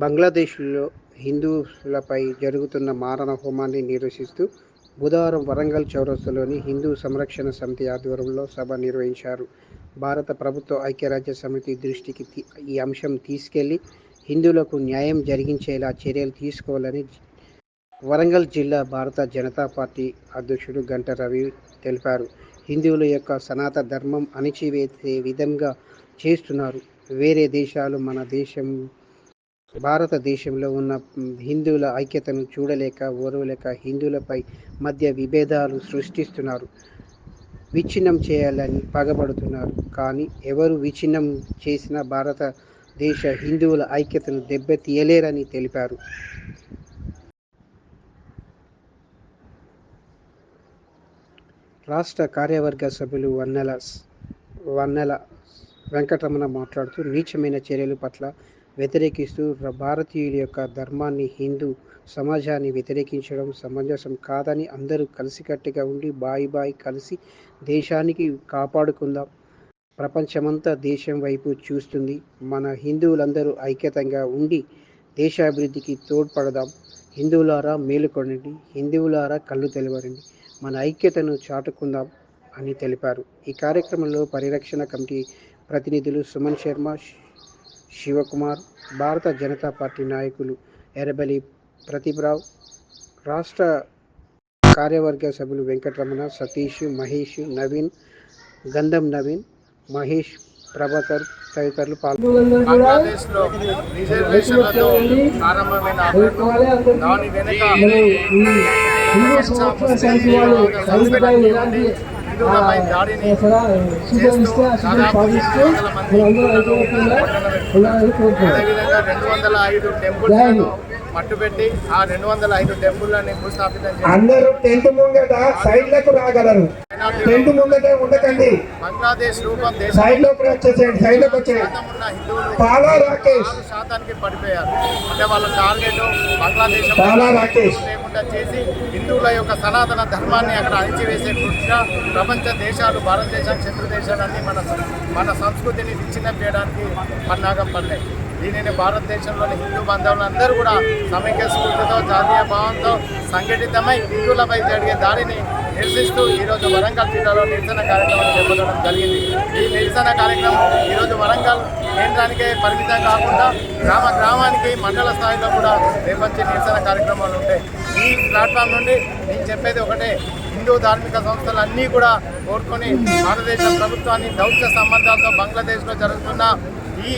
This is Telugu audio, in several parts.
బంగ్లాదేశ్లో హిందువులపై జరుగుతున్న మారణ హోమాన్ని నిరసిస్తూ బుధవారం వరంగల్ చౌరస్తాలోని హిందూ సంరక్షణ సమితి ఆధ్వర్యంలో సభ నిర్వహించారు. భారత ప్రభుత్వ ఐక్యరాజ్య సమితి దృష్టికి ఈ అంశం తీసుకెళ్ళి హిందువులకు న్యాయం జరిగించేలా చర్యలు తీసుకోవాలని వరంగల్ జిల్లా భారత జనతా పార్టీ అధ్యక్షుడు గంట రవి తెలిపారు. హిందువుల యొక్క సనాతన ధర్మం అణిచివేసే విధంగా చేస్తున్నారు. వేరే దేశాలు మన దేశం భారతదేశంలో ఉన్న హిందువుల ఐక్యతను చూడలేక ఓరవలేక హిందువులపై మధ్య విభేదాలు సృష్టిస్తున్నారు. విచ్ఛిన్నం చేయాలని పగబడుతున్నారు. కానీ ఎవరు విచ్ఛిన్నం చేసిన భారతదేశ హిందువుల ఐక్యతను దెబ్బతీయలేరని తెలిపారు. రాష్ట్ర కార్యవర్గ సభ్యులు వన్నెల వన్నెల వెంకటరమణ మాట్లాడుతూ నీచమైన చర్యల పట్ల వ్యతిరేకిస్తూ భారతీయుల యొక్క ధర్మాన్ని హిందూ సమాజాన్ని వ్యతిరేకించడం సమంజసం కాదని అందరూ కలిసికట్టుగా ఉండి బాయి బాయి కలిసి దేశానికి కాపాడుకుందాం. ప్రపంచమంతా దేశం వైపు చూస్తుంది. మన హిందువులందరూ ఐక్యతంగా ఉండి దేశాభివృద్ధికి తోడ్పడదాం. హిందువులారా మేలుకొనండి. హిందువులారా కళ్ళు తెలవరండి. మన ఐక్యతను చాటుకుందాం అని తెలిపారు. ఈ కార్యక్రమంలో పరిరక్షణ కమిటీ ప్రతినిధులు సుమన్ శర్మ శివకుమార్ భారత జనతా పార్టీ నాయకులు ఎర్రబెల్లి ప్రతిభరావు రాష్ట్ర కార్యవర్గ సభ్యులు వెంకటరమణ సతీష్ మహేష్ నవీన్ గంధం నవీన్ మహేష్ ప్రభాకర్ తదితరులు పాల్గొన్నారు హిందువులపై దాడిని చేస్తూ దాదాపు ఎనిమిది వందల మంది హిందువులను పట్టణపెట్టారు. అదేవిధంగా రెండు వందల ఐదు టెంపుల్లను మట్టుపెట్టి ఆ రెండు వందల ఐదు టెంపుల్లని భూస్థాపితం అందరూ టెంట్ ముంగట సైడ్లకు రాగలరు. టెంట్ ముంగట ఉండకండి. బంగ్లాదేశ్ రూపం సైడ్లోకి వచ్చేసేయండి సైడ్లోకి వచ్చేయండి హిందువులు పాలా రాకేష్. శాతానికి పడిపోయారు. అంటే వాళ్ళ టార్గెట్ బంగ్లాదేశ్ పాలా రాకేష్. లేకుండా చేసి హిందువుల యొక్క సనాతన ధర్మాన్ని అక్కడ అణిచివేసే దృష్ట్యా ప్రపంచ దేశాలు భారతదేశం శత్రు దేశాలన్నీ మన మన సంస్కృతిని విచ్ఛిన్నం చేయడానికి పన్నాగం పడినాయి దీనిని భారతదేశంలోని హిందూ బంధువులందరూ కూడా సమైక్య స్ఫూర్తితో జాతీయ భావంతో సంఘటితమై హిందువులపై జరిగే దాడిని నిరసిస్తూ ఈరోజు వరంగల్ జిల్లాలో నిరసన కార్యక్రమం చేపట్టడం జరిగింది. ఈ నిరసన కార్యక్రమం ఈరోజు వరంగల్ కేంద్రానికే పరిమితం కాకుండా గ్రామ గ్రామానికి మండల స్థాయిలో కూడా రేపొచ్చే నిరసన కార్యక్రమాలు ఉంటాయి. ఈ ప్లాట్ఫామ్ నుండి నేను చెప్పేది ఒకటే. హిందూ ధార్మిక సంస్థలు అన్నీ కూడా కోరుకొని భారతదేశ ప్రభుత్వాన్ని దౌత్య సంబంధాలతో బంగ్లాదేశ్లో జరుగుతున్న ఈ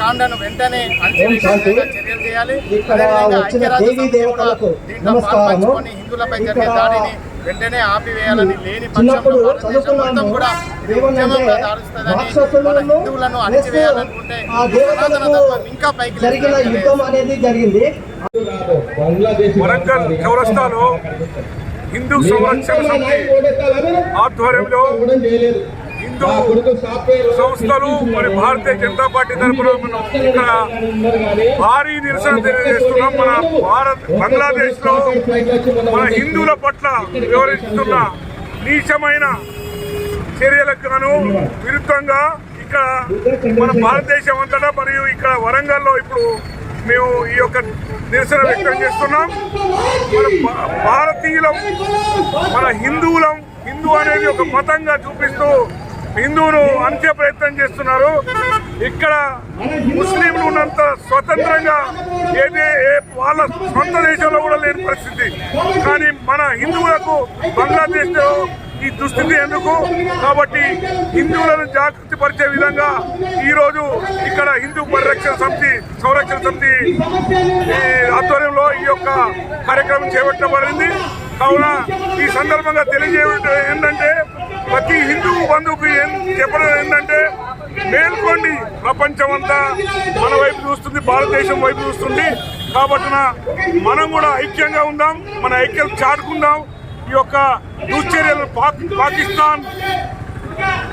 కాండను వెంటనే అణచివేసే విధంగా చర్యలు చేయాలి. అదేవిధంగా వచ్చిన ఐక్యరాజ్య దేవీ సమితి కూడా దేవతలకు దీంట్లో నమస్కారము. పాల్పంచుకొని హిందువులపై జరిగే దాడిని వెంటనే ఆపివేయాలని లేని పక్షంలో భారతదేశం మొత్తం చదువుకున్నాము. కూడా ఇది ఏమనంటే ఉద్యమంగా దారుస్తుందని మన రాక్షసులను హిందువులను అణచివేయాలనుకుంటే ఆ సనాతన ధర్మం ఇంకా పైకి జరిగిన లేస్తుంది. యుద్ధం అనేది జరిగింది. వరంగల్ చౌరస్తాలో హిందూ సంరక్షణ సమితి ఆధ్వర్యంలో హిందూ సంస్థలు మరి భారతీయ జనతా పార్టీ తరఫున మనం ఇక్కడ భారీ నిరసన తెలియజేస్తున్నాం. మన భారత్ బంగ్లాదేశ్లో మన హిందువుల పట్ల వివరిస్తున్న నీచమైన చర్యలకు గాను విరుద్ధంగా ఇక్కడ మన భారతదేశం అంతటా మరియు ఇక్కడ వరంగల్లో ఇప్పుడు మేము ఈ యొక్క నిరసన వ్యక్తం చేస్తున్నాం. మన భారతీయులం మన హిందువులం హిందూ అనేది ఒక మతంగా చూపిస్తూ హిందువును అంత్య ప్రయత్నం చేస్తున్నారు. ఇక్కడ ముస్లింలు ఉన్నంత స్వతంత్రంగా ఏది వాళ్ళ సొంత దేశంలో కూడా లేని పరిస్థితి. కానీ మన హిందువులకు బంగ్లాదేశ్లో ఈ దుస్థితి ఎందుకు? కాబట్టి హిందువులను జాగృతి పరిచే విధంగా ఈరోజు ఇక్కడ హిందూ పరిరక్షణ సమితి సంరక్షణ సమితి ఆధ్వర్యంలో ఈ యొక్క కార్యక్రమం చేపట్టబడింది. కావున ఈ సందర్భంగా తెలియజేయడం ఏంటంటే ప్రతి హిందూ బంధువుకి ఏం చెప్పడం ఏంటంటే మేల్కోండి ప్రపంచం అంతా మన వైపు చూస్తుంది భారతదేశం వైపు చూస్తుంది. కాబట్టి మనం కూడా ఐక్యంగా ఉందాం మన ఐక్యం చాటుకుందాం. ఈ యొక్క దుశ్చర్యలు పాక్ పాకిస్తాన్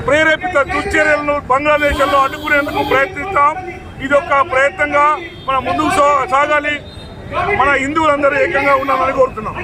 ప్రేరేపిత దుశ్చర్యలను బంగ్లాదేశ్లో అడ్డుకునేందుకు ప్రయత్నిస్తాం. ఇది ఒక ప్రయత్నంగా మనం ముందుకు సాగాలి. మన హిందువులందరూ ఏకంగా ఉండాలని కోరుతున్నాం.